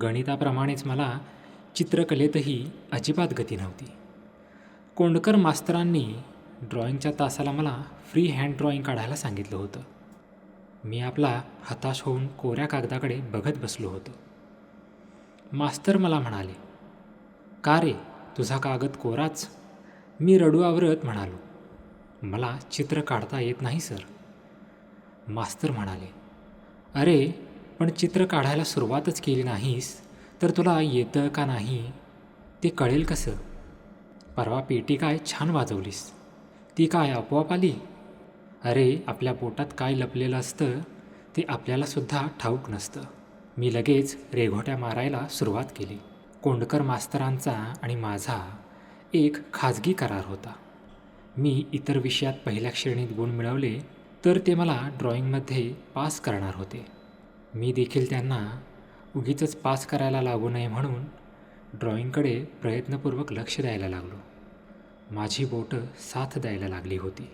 गणिताप्रमाणेच मला चित्रकलेतही अजिबात गती नव्हती. कोंडकर मास्तरांनी ड्रॉईंगच्या तासाला मला फ्री हँड ड्रॉईंग काढायला सांगितलं होतं. मी आपला हताश होऊन कोऱ्या कागदाकडे बघत बसलो होतो. मास्तर मला म्हणाले का रे तुझा कागद कोराच? मी रडू आवरत म्हणालो मला चित्र काढता येत नाही सर. मास्तर म्हणाले अरे पण चित्र काढायला सुरुवातच केली नाहीस तर तुला येतं का नाही? ते कळेल कसं? परवा पेटी काय छान वाजवलीस. ती काय आपोआप आली? अरे आपल्या पोटात काय लपलेलं असतं ते आपल्यालासुद्धा ठाऊक नसतं. मी लगेच रेघोट्या मारायला सुरुवात केली. कोंडकर मास्तरांचा आणि माझा एक खाजगी करार होता. मी इतर विषयात पहिल्या श्रेणीत गुण मिळवले तर ते मला ड्रॉइंगमध्ये पास करणार होते. मी देखील त्यांना उगीच पास करायला लागू नये म्हणून ड्रॉईंगकडे प्रयत्नपूर्वक लक्ष द्यायला लागलो. माझी बोटं साथ द्यायला लागली होती.